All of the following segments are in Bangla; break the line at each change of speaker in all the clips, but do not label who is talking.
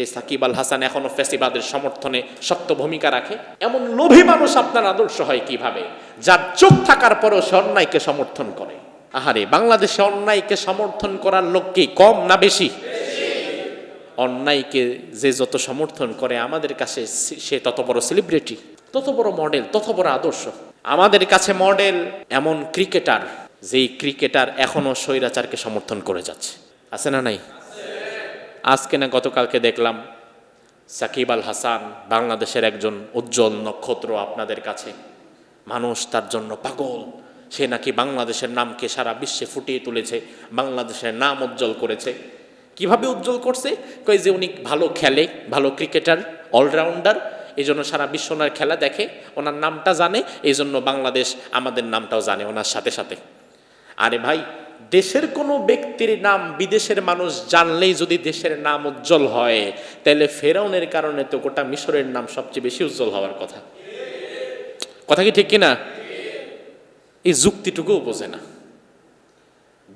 যে সাকিব আল হাসান এখনও ফেসিবাদের সমর্থনে শক্ত ভূমিকা রাখে, এমন লোভী মানুষ আপনার আদর্শ হয় কীভাবে? যার চোখ থাকার পরেও সে অন্যায়কে সমর্থন করে। আহারে, বাংলাদেশে অন্যায়কে সমর্থন করার লোক কি কম না বেশি? অন্যায়কে যে যত সমর্থন করে, আমাদের কাছে সে- তত বড় সেলিব্রিটি তত বড় মডেল তত বড় আদর্শ। আমাদের কাছে মডেল এমন ক্রিকেটার যেই ক্রিকেটার এখনও স্বৈরাচারকে সমর্থন করে যাচ্ছে। আছে না নাই? আজকে না গতকালকে দেখলাম সাকিব আল হাসান বাংলাদেশের একজন উজ্জ্বল নক্ষত্র আপনাদের কাছে। মানুষ তার জন্য পাগল। সে নাকি বাংলাদেশের নামকে সারা বিশ্বে ফুটিয়ে তুলেছে, বাংলাদেশের নাম উজ্জ্বল করেছে। কীভাবে উজ্জ্বল করছে? কই যে উনি ভালো খেলে, ভালো ক্রিকেটার, অলরাউন্ডার এই জন্য সারা বিশ্ব ওনার খেলা দেখে, ওনার নামটা জানে এই জন্য বাংলাদেশ আমাদের নামটাও জানে ওনার সাথে সাথে। আরে ভাই দেশের কোনো ব্যক্তির নাম বিদেশের মানুষ জানলেই যদি দেশের নাম উজ্জ্বল হয়, তাহলে ফেরাউনের কারণে তো গোটা মিশরের নাম সবচেয়ে বেশি উজ্জ্বল হওয়ার কথা। কথা কি ঠিক কিনা? এই যুক্তিটুকুও বোঝে না।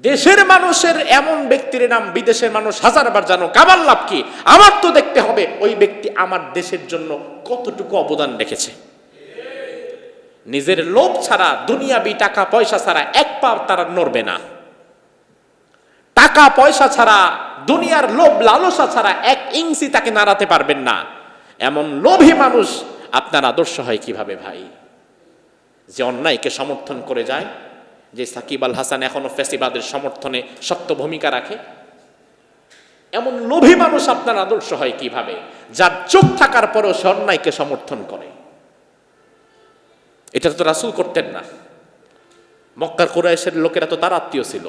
দেশের মানুষের এমন ব্যক্তির নাম বিদেশের মানুষ হাজারবার জানো কাবার লাভ কি? আমার তো দেখতে হবে, ওই ব্যক্তি আমার দেশের জন্য কতটুকু অবদান রেখেছে। নিজের লোভ ছাড়া, দুনিয়াবি টাকা পয়সা ছাড়া এক পা তারা নড়বে না। টাকা পয়সা ছাড়া, দুনিয়ার লোভ, লালসা ছাড়া এক ইঞ্চি তাকে নাড়াতে পারবেন না। এমন লোভী মানুষ আপনার আদর্শ হয় কীভাবে ভাই? যে অন্যায়কে সমর্থন করে যায়, যে সাকিব আল হাসান এখনও ফেসিবাদের সমর্থনে শক্ত ভূমিকা রাখে। এমন লোভী মানুষ আপনার আদর্শ হয় কীভাবে? যার চোখ থাকার পরও সে অন্যায়কে সমর্থন করে। এটা তো রাসুল করতেন না। মক্কার কোরাইশের লোকেরা তো তার আত্মীয় ছিল।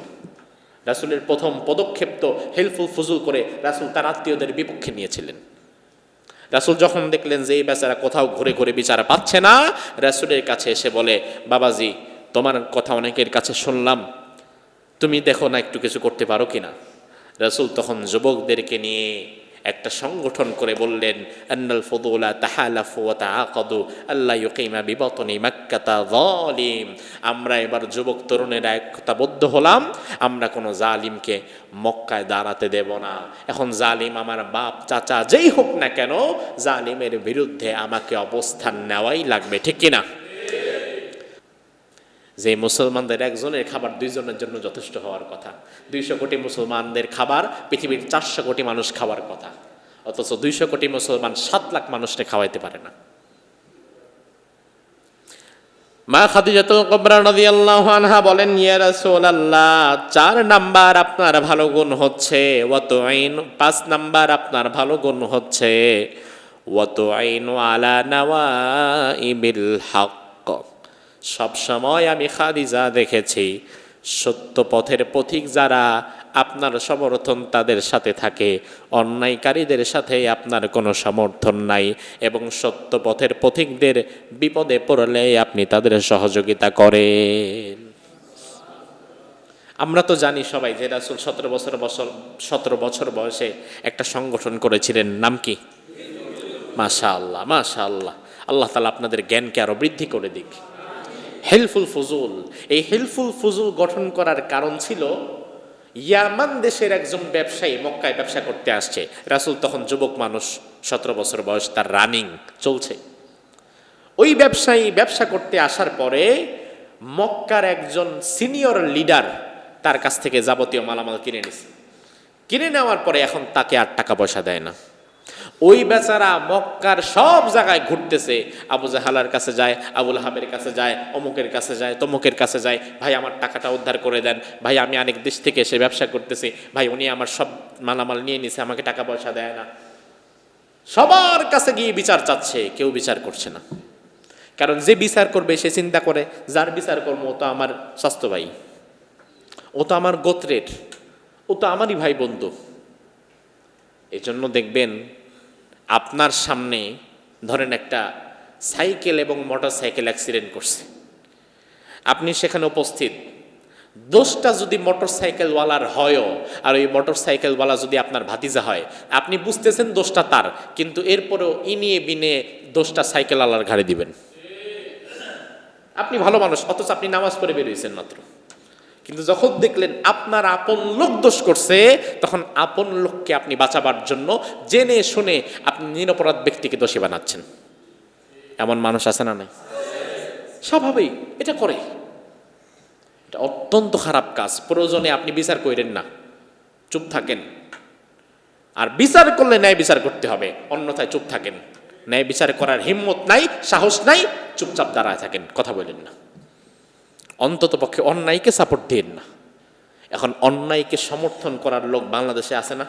রাসুলের প্রথম পদক্ষেপ তো হেল্পফুল ফুজুল করে রাসুল তার আত্মীয়দের বিপক্ষে নিয়েছিলেন। রাসুল যখন দেখলেন যে এই বেচারা কোথাও ঘুরে ঘুরে বিচার পাচ্ছে না, রাসুলের কাছে এসে বলে, বাবাজি, তোমার কথা অনেকের কাছে শুনলাম। তুমি দেখো না একটু কিছু করতে পারো কিনা? রাসুল তখন যুবকদেরকে নিয়ে একটা সংগঠন করে বললেন, আন্নাল ফদুলা তাহালাফু ওয়া তাআকাদু আল্লাহ ইউকিমা বিবতনি মাক্কাতা যালিম। আমরা এবার যুবক তরুণেরা একতাবদ্ধ হলাম, আমরা কোনো জালিমকে মক্কায় দাঁড়াতে দেব না। এখন জালিম আমার বাপ, চাচা যেই হোক না কেন, জালিমের বিরুদ্ধে আমাকে অবস্থান নেওয়াই লাগবে, ঠিক কিনা? যে মুসলমানদের একজনের খাবার দুইজনের জন্য যথেষ্ট হওয়ার কথা। দুইশো কোটি মুসলমানদের খাবার, পৃথিবীর চারশো কোটি মানুষ খাওয়ার কথা। অথচ দুইশো কোটি মুসলমান সাত লাখ মানুষকে খাওয়াইতে পারে না। মা খাদিজাতুল কুবরা রাদিয়াল্লাহু আনহা বলেন, ইয়া রাসূলুল্লাহ, চার নাম্বার আপনার ভালো গুণ হচ্ছে। ওয়াতুইন, পাঁচ নাম্বার আপনার ভালো গুণ হচ্ছে। ওয়াতুইনু আলা নাওয়াইবিল হক। সব সময় আমি খাদিজা দেখেছি। সত্য পথের পথিক যারা আপনার সমর্থন তাদের সাথে থাকে, অন্যায়কারীদের সাথে আপনার কোনো সমর্থন নাই এবং সত্য পথের পথিকদের বিপদে পড়লে আপনি তাদের সহযোগিতা করেন। আমরা তো জানি সবাই যে রাসুল সতেরো বছর বছর, সতেরো বছর বয়সে একটা সংগঠন করেছিলেন। নাম কি? মাশা আল্লাহ আল্লাহ আল্লাহ তালা আপনাদের জ্ঞানকে আরও বৃদ্ধি করে দিক। হেলফুল ফুজুল। এই হেলফুল ফুজুল গঠন করার কারণ ছিল, ইয়ামান দেশের একজন ব্যবসায়ী মক্কায় ব্যবসা করতে আসছে। রাসুল তখন যুবক মানুষ, সতেরো বছর বয়স, তার রানিং চলছে। ওই ব্যবসায়ী ব্যবসা করতে আসার পরে মক্কার একজন সিনিয়র লিডার তার কাছ থেকে যাবতীয় মালামাল কিনে নিছে। কিনে নেওয়ার পরে এখন তাকে আর টাকা পয়সা দেয় না। ওই বেচারা মক্কার সব জায়গায় ঘুরতেছে। আবু জাহালার কাছে যায় আবুল হাবের কাছে যায়, অমুকের কাছে যায়, তমুকের কাছে যায়, ভাই, আমার টাকাটা উদ্ধার করে দেন। ভাই, আমি অনেক দেশ থেকে এসে ব্যবসা করতেছি। ভাই, উনি আমার সব মালামাল নিয়ে নিছে, আমাকে টাকা পয়সা দেয় না। সবার কাছে গিয়ে বিচার চাচ্ছে, কেউ বিচার করছে না। কারণ যে বিচার করবে, সে চিন্তা করে, যার বিচার করব, ও তো আমার স্বাস্থ্য ভাই। ও তো আমার গোত্রের। ও তো আমারই ভাই বন্ধু। এজন্য দেখবেন আপনার সামনে ধরেন একটা সাইকেল এবং মোটর সাইকেল অ্যাক্সিডেন্ট করছে। আপনি সেখানে উপস্থিত। দোষটা যদি মোটর সাইকেলওয়ালার হয়ও, আর ওই মোটর সাইকেলওয়ালা যদি আপনার ভাতিজা হয়, আপনি বুঝতেছেন দোষটা তার, কিন্তু এরপরেও ইনিয়ে বিনে দোষটা সাইকেলওয়ালার ঘাড়ে দিবেন। আপনি ভালো মানুষ, অথচ আপনি নামাজ পড়ে বেরিয়েছেন মাত্র। কিন্তু যখন দেখলেন আপনার আপন লোক দোষ করছে, তখন আপন লোককে আপনি বাঁচাবার জন্য জেনে শুনে আপনি নিরপরাধ ব্যক্তিকে দোষী বানাচ্ছেন। এমন মানুষ আছে না নাই? স্বাভাবিক এটা করে। এটা অত্যন্ত খারাপ কাজ। প্রয়োজনে আপনি বিচার করেন না। চুপ থাকেন। আর বিচার করলে ন্যায় বিচার করতে হবে। অন্যথায় চুপ থাকেন। ন্যায় বিচার করার হিম্মত নাই, সাহস নাই, চুপচাপ দাঁড়ায় থাকেন। কথা বলেন না। অন্তত পক্ষে অন্যায়কে সাপোর্ট দিন না। এখন অন্যায়কে সমর্থন করার লোক বাংলাদেশে আছে না?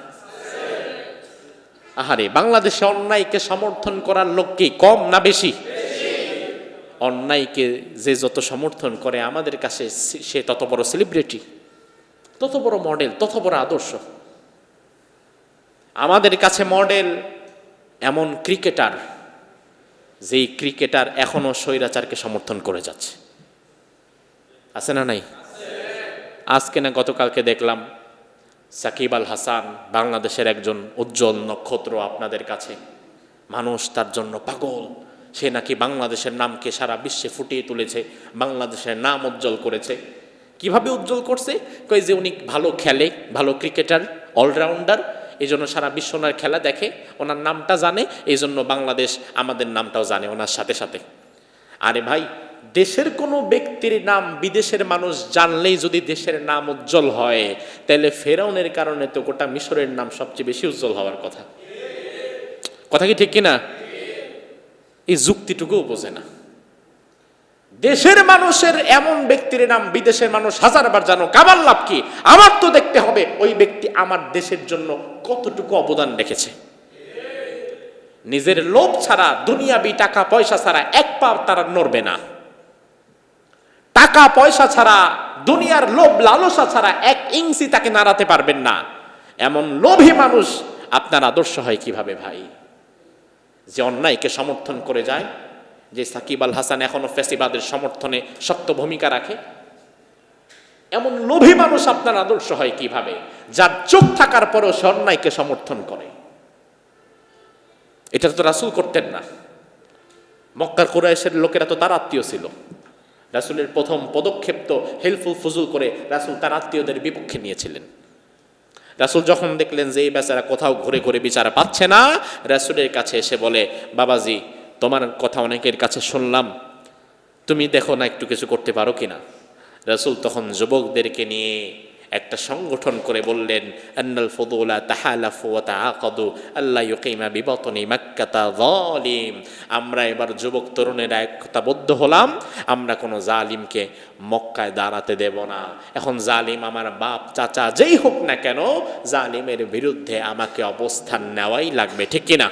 আহারে, বাংলাদেশে অন্যায়কে সমর্থন করার লোক কি কম না বেশি? অন্যায়কে যে যত সমর্থন করে আমাদের কাছে সে- তত বড় সেলিব্রিটি তত বড় মডেল তত বড় আদর্শ। আমাদের কাছে মডেল এমন ক্রিকেটার যেই ক্রিকেটার এখনও স্বৈরাচারকে সমর্থন করে যাচ্ছে। আছে না নাই? আজকে না গতকালকে দেখলাম সাকিব আল হাসান বাংলাদেশের একজন উজ্জ্বল নক্ষত্র আপনাদের কাছে। মানুষ তার জন্য পাগল। সে নাকি বাংলাদেশের নামকে সারা বিশ্বে ফুটিয়ে তুলেছে, বাংলাদেশের নাম উজ্জ্বল করেছে। কীভাবে উজ্জ্বল করছে? কই যে উনি ভালো খেলে, ভালো ক্রিকেটার, অলরাউন্ডার এই জন্য সারা বিশ্ব ওনার খেলা দেখে, ওনার নামটা জানে এই জন্য বাংলাদেশ আমাদের নামটাও জানে ওনার সাথে সাথে। আরে ভাই দেশের কোনো ব্যক্তির নাম বিদেশের মানুষ জানলেই যদি দেশের নাম উজ্জ্বল হয়, তাহলে ফেরাউনের কারণে তো গোটা মিশরের নাম সবচেয়ে বেশি উজ্জ্বল হওয়ার কথা। কথা কি ঠিক কিনা? এই যুক্তিটুকুও বোঝে না। দেশের মানুষের এমন ব্যক্তির নাম বিদেশের মানুষ হাজারবার জানো কাবার লাভ কি? আমার তো দেখতে হবে, ওই ব্যক্তি আমার দেশের জন্য কতটুকু অবদান রেখেছে। নিজের লোভ ছাড়া, দুনিয়াবি টাকা পয়সা ছাড়া এক পা তারা নড়বে না। টাকা পয়সা ছাড়া, দুনিয়ার লোভ লালসা ছাড়া এক ইঞ্চি তাকে নাড়াতে পারবেন না। এমন লোভী মানুষ আপনার আদর্শ হয় কীভাবে ভাই? যে অন্যায়কে সমর্থন করে যায়, যে সাকিব আল হাসান এখনও ফেসিবাদের সমর্থনে শক্ত ভূমিকা রাখে। এমন লোভী মানুষ আপনার আদর্শ হয় কীভাবে? যার চোখ থাকার পরেও সে অন্যায়কে সমর্থন করে। এটা তো রাসুল করতেন না। মক্কার কোরাইশের লোকেরা তো তার আত্মীয় ছিল। রাসুলের প্রথম পদক্ষেপ তো হেল্পফুল ফুজুল করে রাসুল তার আত্মীয়দের বিপক্ষে নিয়েছিলেন। রাসুল যখন দেখলেন যে এই বেচারা কোথাও ঘুরে ঘুরে বিচার পাচ্ছে না, রাসুলের কাছে এসে বলে, বাবাজি, তোমার কথা অনেকের কাছে শুনলাম। তুমি দেখো না একটু কিছু করতে পারো কিনা? রাসুল তখন যুবকদেরকে নিয়ে একটা সংগঠন করে বললেন, আন্নাল ফদুলা তাহালাফু ওয়া তাআকাদু আল্লাহ ইউকিমা বিবতনি মাক্কাতা যালিম। আমরা এবার যুবক তরুণেরা একতাবদ্ধ হলাম, আমরা কোনো জালিমকে মক্কায় দাঁড়াতে দেব না। এখন জালিম আমার বাপ, চাচা যেই হোক না কেন, জালিমের বিরুদ্ধে আমাকে অবস্থান নেওয়াই লাগবে, ঠিক কিনা?